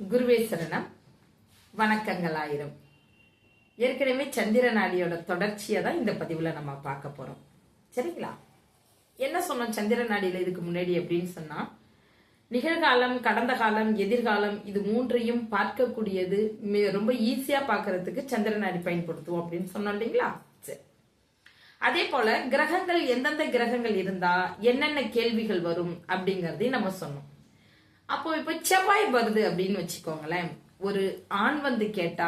குருவே சரணம். வணக்கங்கள் ஆயிரம். ஏற்கனவே சந்திர நாடியோட தொடர்ச்சியை தான் இந்த பதிவில் நம்ம பார்க்க போறோம். சரிங்களா? என்ன சொன்னோம் சந்திர நாடியில் இதுக்கு முன்னாடி அப்படின்னு சொன்னா நிகழ்காலம் கடந்த காலம் எதிர்காலம் இது மூன்றையும் பார்க்கக்கூடியது ரொம்ப ஈஸியா பார்க்கறதுக்கு சந்திர நாடி பயன்படுத்துவோம் அப்படின்னு சொன்னோம் இல்லைங்களா? சரி. அதே போல கிரகங்கள் எந்தெந்த கிரகங்கள் இருந்தா என்னென்ன கேள்விகள் வரும் அப்படிங்கறதையும் நம்ம சொன்னோம். அப்போ இப்ப செவ்வாய் வருது அப்படின்னு வச்சுக்கோங்களேன். ஒரு ஆண் வந்து கேட்டா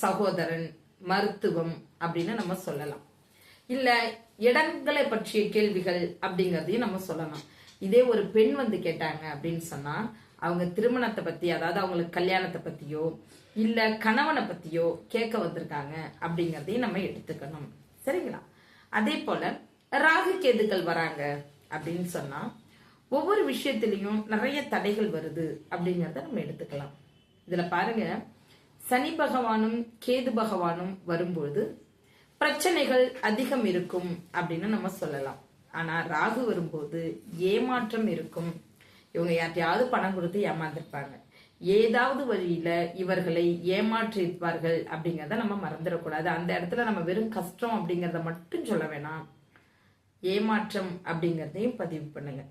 சகோதரன் மருத்துவம் அப்படின்னு நம்ம சொல்லலாம். இல்ல இடங்களை பற்றிய கேள்விகள் அப்படிங்கறதையும் நம்ம சொல்லலாம். இதே ஒரு பெண் வந்து கேட்டாங்க அப்படின்னு சொன்னா அவங்க திருமணத்தை பத்தி அதாவது அவங்களுக்கு கல்யாணத்தை பத்தியோ இல்ல கணவனை பத்தியோ கேட்க வந்திருக்காங்க அப்படிங்கறதையும் நம்ம எடுத்துக்கணும். சரிங்களா? அதே போல ராகு கேதுக்கள் வராங்க அப்படின்னு சொன்னா ஒவ்வொரு விஷயத்திலையும் நிறைய தடைகள் வருது அப்படிங்கறத நம்ம எடுத்துக்கலாம். இதுல பாருங்க. சனி பகவானும் கேது பகவானும் வரும்பொழுது பிரச்சனைகள் அதிகம் இருக்கும் அப்படின்னு நம்ம சொல்லலாம். ஆனா ராகு வரும்போது ஏமாற்றம் இருக்கும். இவங்க யார்ட்டையாவது பணம் கொடுத்து ஏமாந்துருப்பாங்க. ஏதாவது வழியில இவர்களை ஏமாற்றிருப்பார்கள் அப்படிங்கறத நம்ம மறந்துடக்கூடாது. அந்த இடத்துல நம்ம வெறும் கஷ்டம் அப்படிங்கறத மட்டும் சொல்ல வேணாம். ஏமாற்றம் அப்படிங்கறதையும் பதிவு பண்ணுங்க.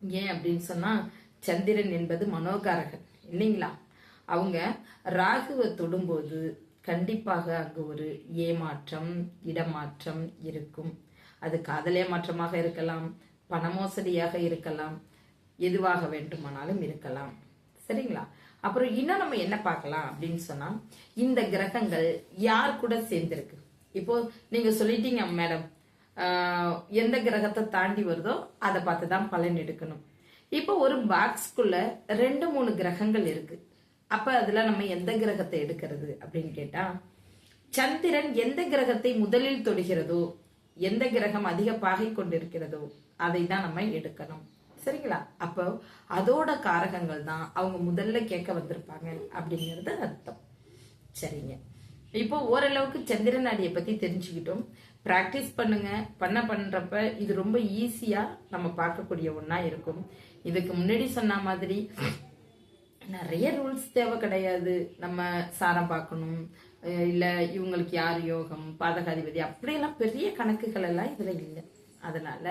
ஏன் அப்படின்னு சொன்னா சந்திரன் என்பது மனோகாரகன் இல்லைங்களா? அவங்க ராகுவை தொடும்போது கண்டிப்பாக அங்கு ஒரு ஏமாற்றம் இடமாற்றம் இருக்கும். அது காதல் ஏமாற்றமாக இருக்கலாம் பண மோசடியாக இருக்கலாம் எதுவாக வேண்டுமானாலும் இருக்கலாம். சரிங்களா? அப்புறம் இன்னும் நம்ம என்ன பார்க்கலாம் அப்படின்னு சொன்னா இந்த கிரகங்கள் யார் கூட சேர்ந்திருக்கு? இப்போ நீங்க சொல்லிட்டீங்க மேடம் எந்த கிரகத்தை தாண்டி வருதோ அதை பார்த்து தான் பலன் எடுக்கணும். இப்போ ஒரு பாக்ஸ்க்குள்ள ரெண்டு மூணு கிரகங்கள் இருக்கு. அப்ப அதுல நம்ம எந்த கிரகத்தை எடுக்கிறது அப்படின்னு கேட்டா சந்திரன் எந்த கிரகத்தை முதலில் தொடுகிறதோ எந்த கிரகம் அதிக பாகை கொண்டிருக்கிறதோ அதை தான் நம்ம எடுக்கணும். சரிங்களா? அப்போ அதோட காரகங்கள் தான் அவங்க முதல்ல கேட்க வந்திருப்பாங்க அப்படிங்கிறது அர்த்தம். சரிங்க. இப்போ ஓரளவுக்கு சந்திரன் அடியை பத்தி தெரிஞ்சுக்கிட்டோம். ப்ராக்டிஸ் பண்ணுங்க. பண்ண பண்றப்ப இது ரொம்ப ஈஸியா நம்ம பார்க்கக்கூடிய ஒன்றா இருக்கும். இதுக்கு முன்னாடி சொன்ன மாதிரி நிறைய ரூல்ஸ் தேவை கிடையாது. நம்ம சாரம் பார்க்கணும். இல்லை இல்ல இவங்களுக்கு யார் யோகம் பாதகாதிபதி அப்படியெல்லாம் பெரிய கணக்குகள் எல்லாம் இதுல இல்லை. அதனால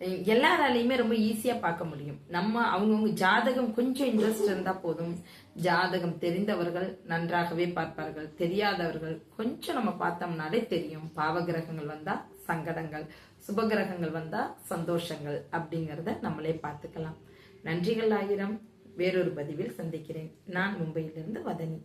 எல்லாராலையுமே ரொம்ப ஈஸியா பார்க்க முடியும். நம்ம அவங்கவுங்க ஜாதகம் கொஞ்சம் இன்ட்ரெஸ்ட் இருந்தா போதும். ஜாதகம் தெரிந்தவர்கள் நன்றாகவே பார்ப்பார்கள். தெரியாதவர்கள் கொஞ்சம் நம்ம பார்த்தோம்னாலே தெரியும். பாவகிரகங்கள் வந்தா சங்கடங்கள் சுபகிரகங்கள் வந்தா சந்தோஷங்கள் அப்படிங்கறத நம்மளே பார்த்துக்கலாம். நன்றிகள் ஆயிரம். வேறொரு பதிவில் சந்திக்கிறேன். நான் மும்பையிலிருந்து வதனி.